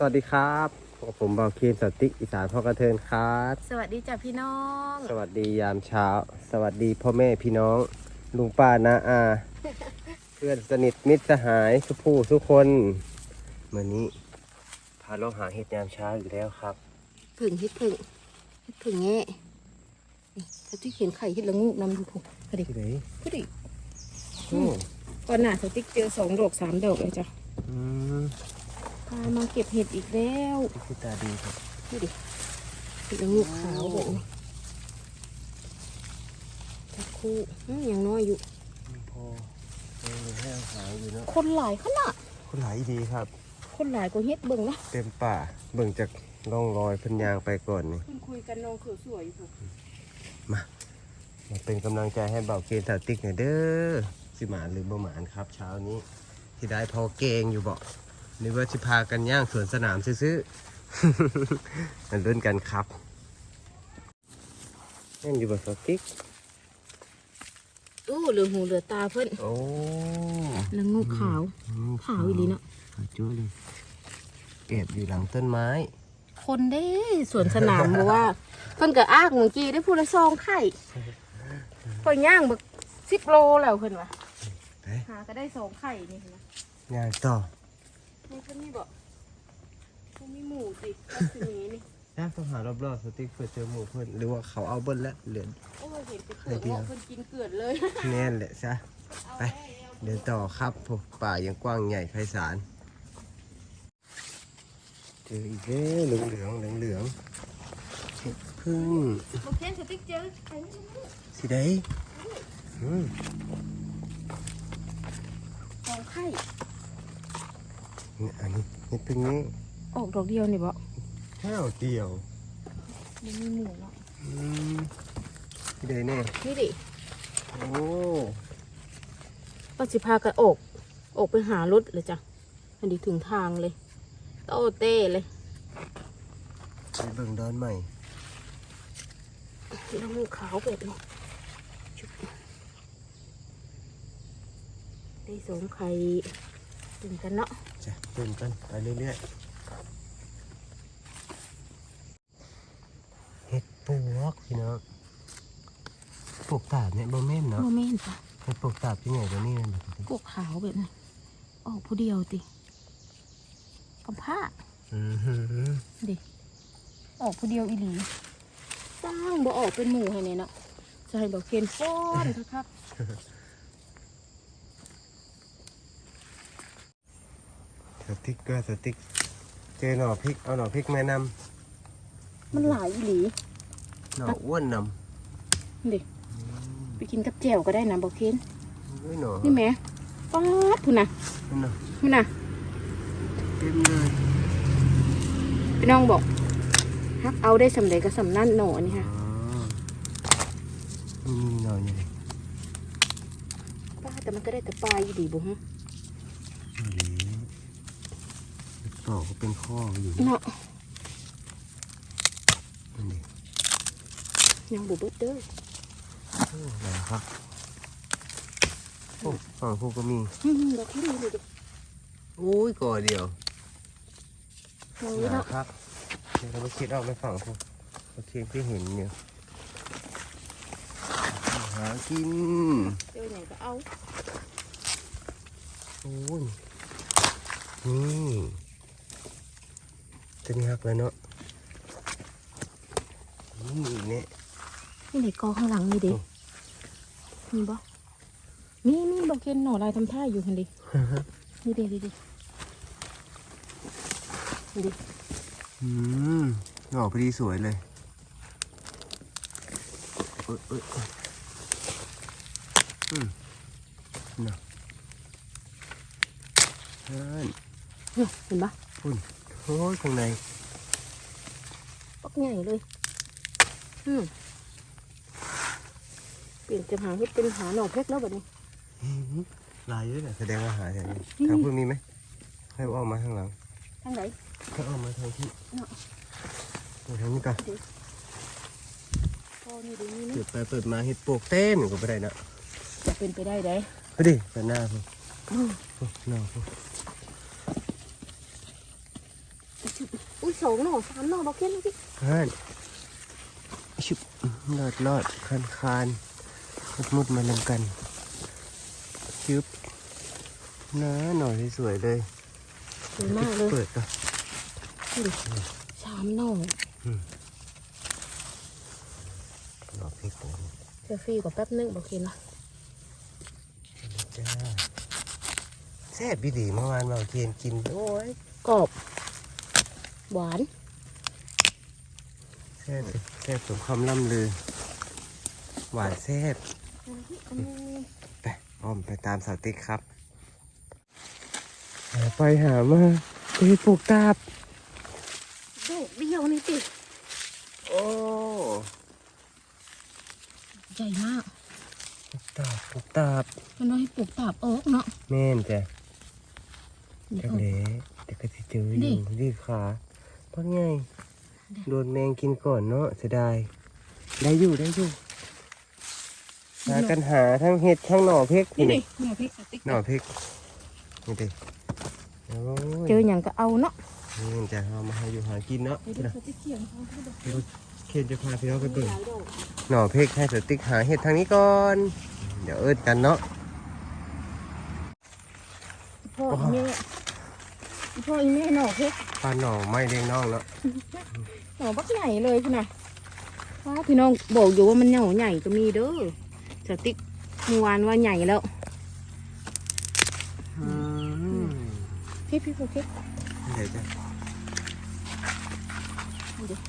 สวัสดีครับพบกับผมบอลเคนสติกอีสานพ่อกระเทินครับ สวัสดีจ้ะพี่น้อง สวัสดียามเช้า สวัสดีพ่อแม่พี่น้อง ลุงป้านาอา เพื่อนสนิทมิตรสหายทุกผู้ทุกคนเมื่อนี้พาเราหาเห็ดยามเช้าอีกแล้วครับ ผึ่งฮิตผึ่งฮิตผึ่งแง่นี่ถ้าที่เขียนไข่ฮิตละงูกนำดูถูกพอดีที่ไหนพอดีโอ้ก่อนหน้าสติ๊กเจอสองดอกสามดอกเลยจ้ะอืม พามาเก็บเห็ดอีกแล้วนี่คือตาดีครับดูดิฮิตละงูกขาวแบบนี้ตะคู่อืมยังน้อยอยู่พอเออให้อาหารอยู่เนาะคนหลายขนาดคนหลายดีครับ คนหลายกว่าเฮ็ดเบิ่งนะเต็มป่าเบิ่งจากร่องรอยเพันยางไปก่อนนี่คุณคุยกันน้องคือสวยอยู่มาเป็นกำลังใจให้เบาเกณฑ์สาวติ๊กหน่อยเด้อสิหมานหรือบ่หมานครับ เช้านี้ที่ได้พอเกงอยู่บ่ห รือว่าสิพากันย่างสวนสนามซื้อๆมันรุ่นกันครับนั่นอยู่บ่สาวติ๊กอู้เหลือหูเหลือตาเพิ่นโอ้ละงูขาว ขาวอีหลีเนาะขาวจุ้เลยแอบอยู่หลังต้นไม้ คนได้สวนสนามบอกว่า เพิ่นก็อ้างเมื่อกี้ได้พูดละซองไข่เพิ่นย่างบักสิบโลแล้วเพิ่นว่าไปหาก็ได้สองไข่นี่นะย่างต่อ นี่เพิ่นนี่บอกเพิ่นมีหมูสิรัศมีนี่ย่างต้องหารอบๆสติ๊กเพื่อเจอหมูเพื่อนหรือว่าเขาเอาเบิ้ลแล้วเหลือ โอ้ยเห็นไปเกิดว่าเพิ่นกินเกลือนเลยแน่นแหละซะไป เดินต่อครับผมป่ายังกว้างใหญ่ไพศาลเจออีกแล้วเหลืองเหลืองเหลืองเหลืองๆเห็ดพึ่งโอเคสติ๊กเจอไข่นี่สิได้อืมสองไข่ นี่อันนี้เห็ดพึ่งนี้ออกดอกเดียวนี่บ่แค่เดียวมันมีหมูเนาะอืมสิได้แน่นี่ดิโอ้ป้าสิพากันออกออกไปหารถเลยจ้ะอันนี้ถึงทางเลยโตเต้เลยไปเบิ่งดอนใหม่น้ำมูกขาวแบบนี้ชุบได้สองไข่ตื่นกันเนาะ จ้ะเดินกันไปเรื่อยๆเห็ดปวกพี่น้องปลูกตาบเนี่ยบ่แม่นเนาะโมเมนต์จ้ะเห็ดปลูกตาบที่ไหนตัวนี้มันแบบนี้พวกขาวแบบนี้ออกผู้เดียวติกำผ้าอือหือดิออกผู้เดียวอีหลีสร้างบ่ออกเป็นหมู่ให้เนี่ยเนาะจะให้บอกเคนฟ้อนครับ สติ๊กเกอร์สติ๊ก เจอหน่อพริก เอาหน่อพริกแม่นมันหลายอีหลีำหน่ออ้วนนดิไปกินกับแจ่วก็ได้นะบอกเคนำด้วยหน่อนี่แหม่ป๊าดพุ่นนะนั่นน่ะพุ่นนะเต็มเลยพี่น้องบอกฮักเอาได้สำเร็จกับสำนั่นหนอนี่ค่ะอ๋อนี่หน่อใหญ่ป้าแต่มันก็ได้แต่ปลาอยู่ดีบุ้งนี่ ต่อก็เป็นข้ออยู่นี่เนาะนั่นดิยังบุบเบิดเด้อโอ้ไหนครับโอ้ฝั่งพวกก็มีอืมดอกที่ดีเลยดิโอ้ยก่อเดียวมองหนี่นาเนาะครับเดี๋ยวเราไปคิดเอาไปฝั่งพวกโอเคที่เห็นเนี่ยหากินเจอไหนก็เอาโอ้ยนี่ ตัวนี้หักแล้วเนาะนี่เนี่ยนี่ไหนกอข้างหลังนี่ดิมีบ่มีมีบอกเคนหน่อลายทำท่าอยู่คันดินี่ดิดิดิดิอืมดอพอดีสวยเลยเอ้ยเอ้ยเอ้ยอืมน่ะนั่นเนี่ยเห็นปะพุ่น โอ้ยข้างในปักใหญ่เลยอืมเปลี่ยนจะหาให้เป็นหาหน่อเพชรแล้วแบบนี้อื้อหือลายเยอะเลยแสดงว่าหาแถวนี้นี่ทางพุ่นมีไหมให้ออกมาข้างหลังทางไหนให้ออกมาทางที่เนาะไปทางนี้ก่อนพอนี่ดูนี่เปินะดไปเปิดมาเห็ดปลวกเต้นก็ไม่ได้นะจะเป็นไปได้ไดไปดิไปหน้าพุ่นอืมพุ่นหน้าพุ่น สองหน่อสามหน่อบอกเคนเลยพี่ฮันชุบลอดลอดคันคานมุดมุดมาลำกันชึบนะหน่อยสวยๆเลยสวยมากเลยเปิดก่อนดูดิสามหน่อหน่อพริกนะเซลฟี่กับแป๊บนึงบอกเคนนะจ้าแซ่บดีดีเมื่อวานเราเทียนกินโอ้ยกรอบ หวานแซ่บแซ่บสมคำล่ำลือ หวานแซ่บไปอ้อมไปตามสาวติ๊กครับหาไปหามาไปปลูกตาบโดดเดียวนี่ติโอ้ใหญ่มากปลูกตาบปลูกตาบมันว่าให้ปลูกตาบออกเนาะแม่นจ้ะเดี๋ยวจักเอาเละแต่ก็จะเจออนี่ยู่รีบขา พักไงโดนแมงกินก่อนเนาะเสียดายได้อยู่ได้อยู่หากันหาทั้งเห็ดทั้งหน่อเพกนี่นี่ดิหน่อพริกสติ๊กหน่อเพกนี่ดิโอ้ยเจออย่างก็เอาเนาะนี่จะเอามาให้อยู่หากินเนาะเดี๋ยวดูสติ๊กเขียนเขาให้ดูเดี๋ยวเคนจะพาพี่น้องไปมีเบิ่งหลายดอกหน่อเพกให้สติ๊กหาเห็ดทางนี้ก่อน เดี๋ยวเอิดกันเนาะพ่ออีแม่อี พ่ออีแม่หน่อพริกปลาหน่อไม่เลี้ยงน้องเนาะหน่อบักใหญ่เลยพี่น่ะว้าพี่น้องบอกอยู่ว่ามันเหน่าใหญ่ก็มีเด้อสติ๊กเมื่อวานว่าใหญ่แล้วอืมพี่พี่โอเคเดี๋ยวจะเดี๋ยว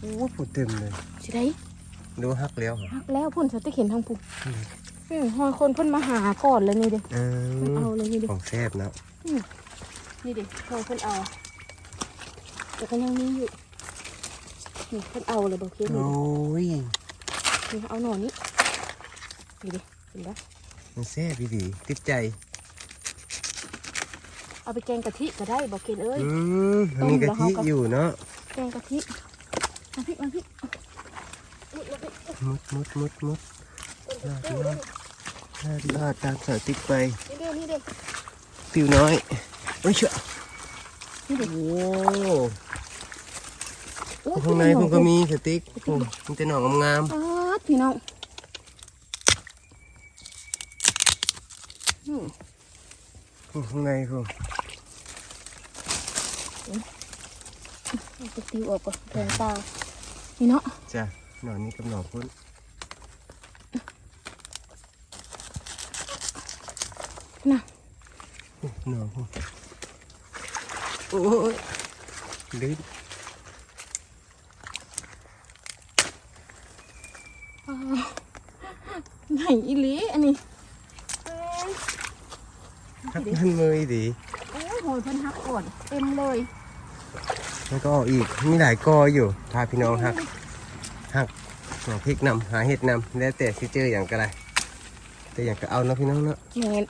โอ้ปูเต็มเลยสิได้ดูฮักเลี้ยวเหรอฮักแล้วพ่นสติ๊กเห็นทางปุ๊บ อืมหอยคนเพ่นมาหาก่อนเลยนี่เด้เอเพิ่นอเอาเลยนี่เด้ของแซ่บเนาะนี่เด้หอยเพ่นเอาแต่ก็ยังมีอยู่นี่เพ่นเอาเลยบอกเพี้ยนโอ้ยนี่เอาหน่อนี้นี่เด้เห็นปะมันแซ่บดีๆติดใจเอาไปแกงกะทิก็ได้บอกเพี้ยนเอ้ย อืมมันมีกะทิอยู่เนาะแกงกะทิมาพี่มาพี่อุ๊ยมาพี่มุดมุดมุดมุดลาดลาดลาด ลาดตามสาวติ๊กไปนี่เด้นี่เด้ปิวน้อยเอ้ยเชื่อนี่เด้โอ้โอ้ยข้างในผมก็มีสติ๊กผมมันจะหน่องงามอ๋อพี่น้องอืมๆข้างในผมเอาไปติวออกก่อนแทงตานี่เนาะจ้ะหน่อนี้กับหน่อพ้น น่ะหน่อพ้นโอ้ยลื่นอ่าไหนอีหลีอันนี้เอ้ยทักมันมือดีโอ้ยโหยเพันหักก่อนเต็มเลย แล้วก็ออกอีกมีหลายกออยู่พาพี่น้องหักหักหน่อพริกนำหาเห็ดนำแล้วแต่สิเจออย่างก็ได้แต่อย่างก็เอาเนาะพี่น้องเนาะเงิน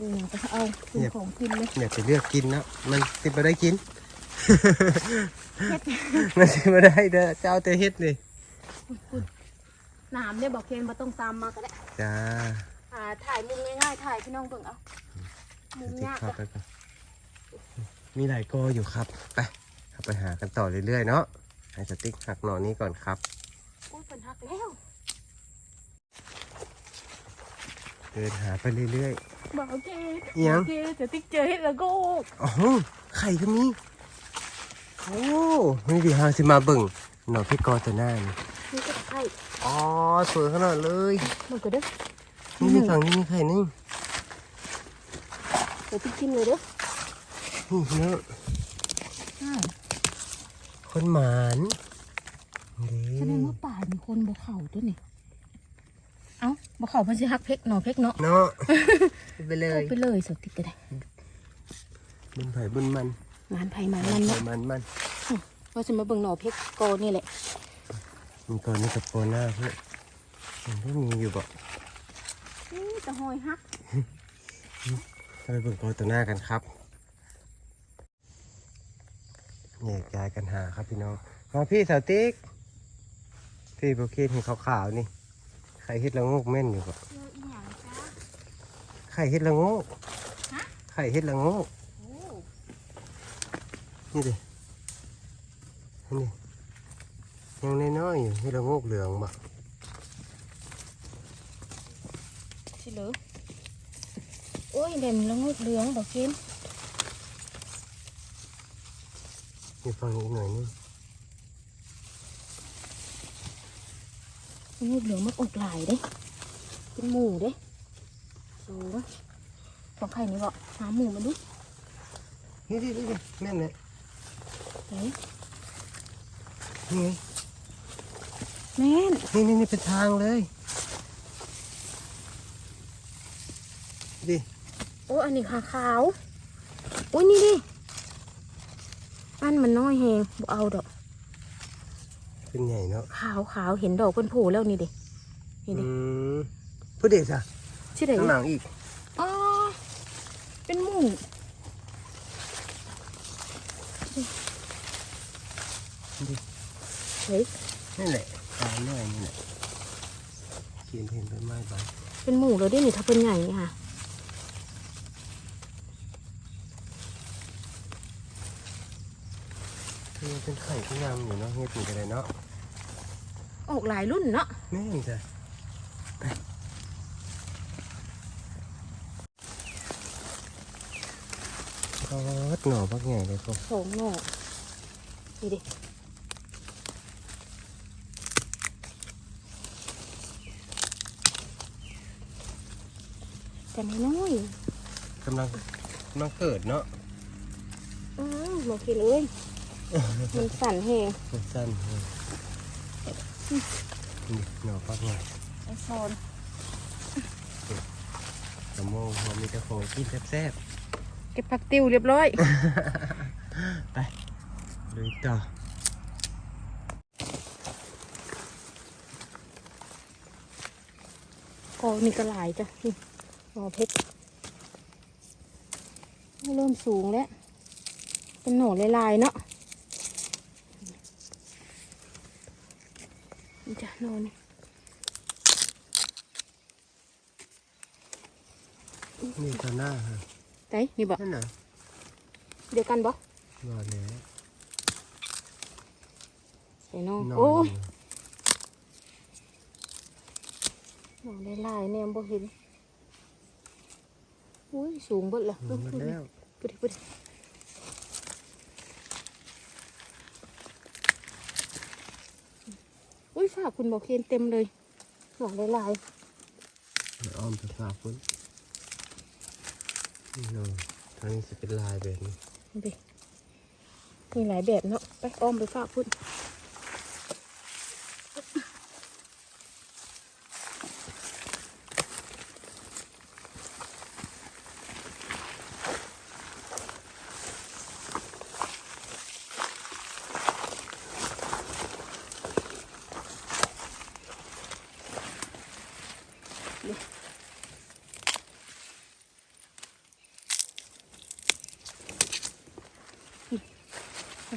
อืมก็เอาเป็นของกินเลยอย่าไปเลือกกินเนาะมันติดมาได้กินมันติดมาได้เด้อเจ้าแต่เฮ็ดเลยน้ำเนี่ยบอกเคนมาต้องตามมาก็ได้จ้าอ่าถ่ายมุมง่ายๆถ่ายพี่น้องเบิ่งเอามุมติดยากเข้าอะไปก่อนมีหลายกออยู่ครับ ไปไปหากันต่อเรื่อยๆเนาะให้สติ๊กหักหน่อนี้ก่อนครับโอ้ยเพิ่นหักแล้ว เดินหาไปเรื่อยบอกโอเคอิหยังโอเคจะติ๊กเจอเห็ดละโกกๆอ๋อไข่ก็มีโอ้นี่ดีฮาสิมาเบิ่งหน่อพริกกอตัวหน้านี่นี่ก็ไข่อ๋อสวยขนาดเลยมันก็เด้อนี่มีฝั่งนี้มีไข่นึงเดี๋ยวติ๊กกินเลยเด้อนี่เนาะอ้าวคนหมานเด้แสดงว่าป่ามีคนบ่เข่าตัวนี่เอ้า บ่เข่าเพิ่นสิฮักเพกหนอเพกเนาะเนาะไปเลยเอาไปเลยสติ๊กก็ได้บุญไผ่บุญมันงานไผมันมันไผ่เนาะมันมันว่าจะมาเบิ่งหนอเพกโกนี่แหละมีก่อนนี่กับโปหน้าเพื่อนมันก็มีอยู่บ่นี่ตะหอยฮักเราไปเบิ่งกอตัวหน้ากันครับแยกย้ายกันหาครับพี่น้องมาพี่สาวติ๊กพี่โบเคนเห็นขาวๆนี่ ไข่เฮ็ดละโงกแม่นอยู่บ่เจออีหยังจ้าไข่เฮ็ดละโงกฮะไข่เฮ็ดละโงกนี่ดิอันนี้ยังน้อยๆอยู่เฮ็ดละโงกเหลืองบ่สิเหลือโอ้ยเด่นแล้วงดเหลืองบอกกินมีฟังอีกหน่อยนึง งดเหลืองมันออกหลายเด้ เป็นหมูเด้สูงของใครนี่บอกหาหมูมาดูนี่ดินี่ดิแม่นเลยไหนนี่ไงแม่นนี่นี่นี่เป็นทางเลยดิโอ้อันนี้ขาขาวโอ้ยนี่ดิอันมันน้อยแหงบ่เอาดอก เป็นใหญ่เนาะขาวขาวเห็นดอกเป็นโผล่แล้วนี่ดินี่อืดิมผู้เด็กอะชื่อไหนข้างหลังอีกอ๋อเป็นหมูเฮ้ยนี่นแหละตามหน่อยนี่แหละเขียนเห็นต้นไม้ไปเป็นหมูแล้วดินี่ถ้าเป็นใหญ่นี่ค่ะคือมันเป็นไข่ที่งามอยู่เนาะเฮ็ดอยู่กันเลยเนาะ ออกหลายรุ่นเนาะแม่นจ้ะไปโอ้หน่อพักใหญ่เลยพวกสองหน่อนี่ดิแต่ไม่น้อยกำลังกำลังเกิดเนาะอ้าวโอเคเลย มันสั่นแหงสั้นๆเลย นี่หน่อพักหญ่ไอโซนสมโมงเรามีแต่ของกินแซ่บเก็บผักติวเรียบร้อย ไปเลยต่อกอนี่ก็หลายจ้ะนี่หอเพชรเริ่มสูงแล้ว เป็นหน่อลายๆเนาะ นี่จ้ะหน่อนี่นี่ตอนหน้าฮะไตนี่บอกนั่นน่ะเดียวกันบ่รอแล้วใส่น้องนอนโอ้ยอยู่หน่อลายๆเนี่ยบ่เห็นอุ้ยสูงเบิดละหมดแล้วพูดดิพูด ดิอุ้ยฝากคุณบอกเคนเต็มเลยหน่อลายเดี๋ยอ้อมไปฝากคุณนี่เนาะทางนี้จะเป็นลายแบบนี้นี่ดิมีหลายแบบเนาะไปอ้อมไปฝากคุณ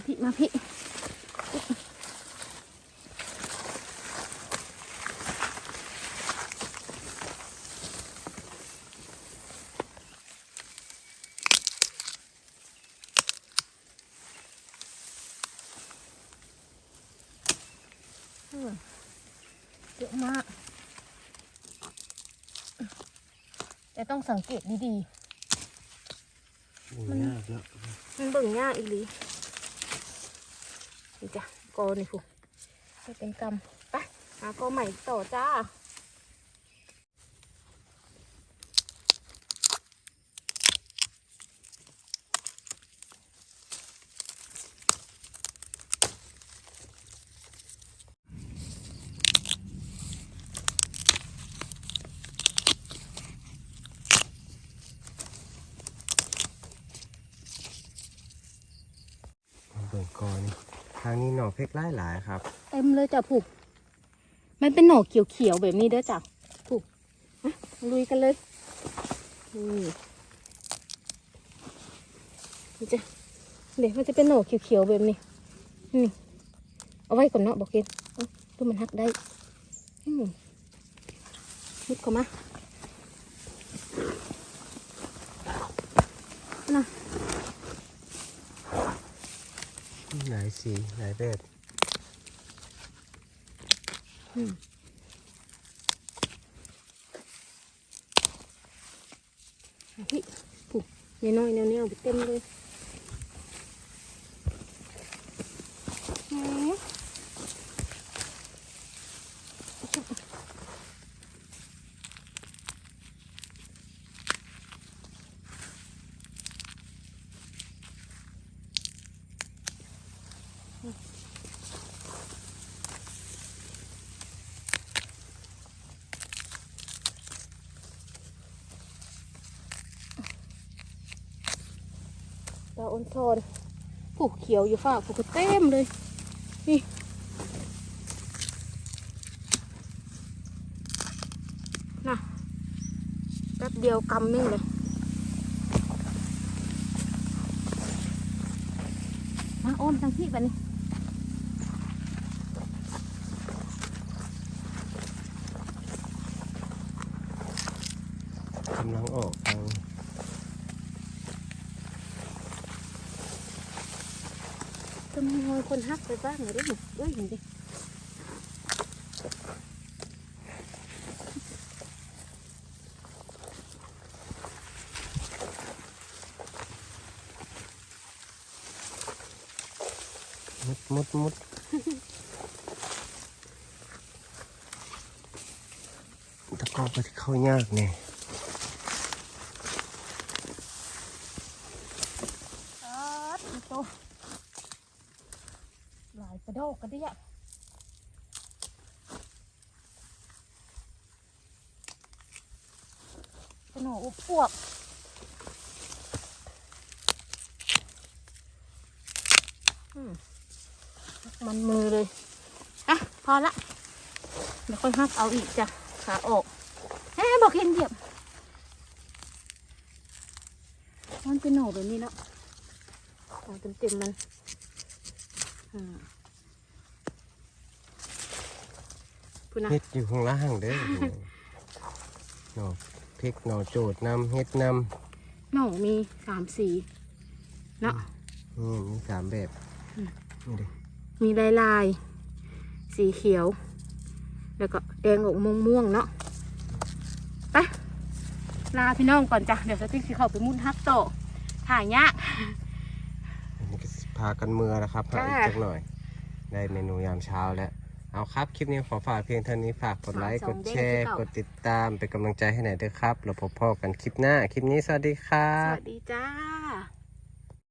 พี่มาพี่เออเยอะมาก แต่ต้องสังเกตดีโอ้ยยากแล้วๆมันเบิ่งยากอีหลี นี่จ้ะกอนี่ฟูให้เป็นกำไปหากอใหม่ต่อจ้าเบิ่งก่อน ทางนี้หน่อเพกหลายหลายครับ เต็มเลยจ้ะผูก มันเป็นหน่อเขียวๆแบบนี้เด้อจ้ะผูกลุยกันเลยนี่จ้ะเดี๋ยวมันจะเป็นหน่อเขียวๆแบบนี้นี่เอาไว้ก่อนเนาะบอกเกนตัวมันหักได้อืมมุดเข้ามา นะ หลาย สีหลายแบบพี่ปุ๊บยายน้อยแนวเนี้ยเต็มเลย ดาอ้นทอนผูกเขียวอยู่ฝ้ากผูกก็เต็มเลย นี่น่ะแป๊บเดียวกำนึ่งเลยมาอ้อมทางที่บันนี้ กำลังออกทาง จะมีคนฮักไปบ้างเหรอเด้หนูเอ้ยเห็นดิมุดมุดมุดตะกอบไปเข้ายากเนี่ย ครับอีโตหลายกระโดกกระเดียกระ หนูอุบพวกมันมือเลย อะ พอละ เดี๋ยวค่อยหักเอาอีกจ้ะ ขาออกเฮ้บอกเห็นเหยียบ มันเป็นหนูแบบนี้เนาะเอาเต็มเต็มๆมันอ่าพูดนะ เฮ็ดอยู่ข้างล่างเด้อหน่อ พริกหน่อโจดนำเฮ็ดนหนูมีสามสีเนาะำนี่มีสามแบบนี่ดิมีลายลายๆสีเขียว แล้วก็แดงออกม่วงม่วงๆเนาะไปลาพี่น้องก่อนจ้ะ เดี๋ยวสติ๊กสิเข้าไปมุดฮักโตอถ่ายยาก อันนี้ก็สิพากันเมือแล้วครับหาอีกจ้า จักหน่อย ได้เมนูยามเช้าแล้ว เอาครับ คลิปนี้ขอฝากเพียงเท่านี้ฝากกดไลค์ฝากกส่ดงเด้งแชร์ที่เก่ากดติดตาม เป็นกำลังใจให้หน่อยด้วยครับ เราพบพ่อกันคลิปหน้า คลิปนี้สวัสดีครัสบวัสดีจ้า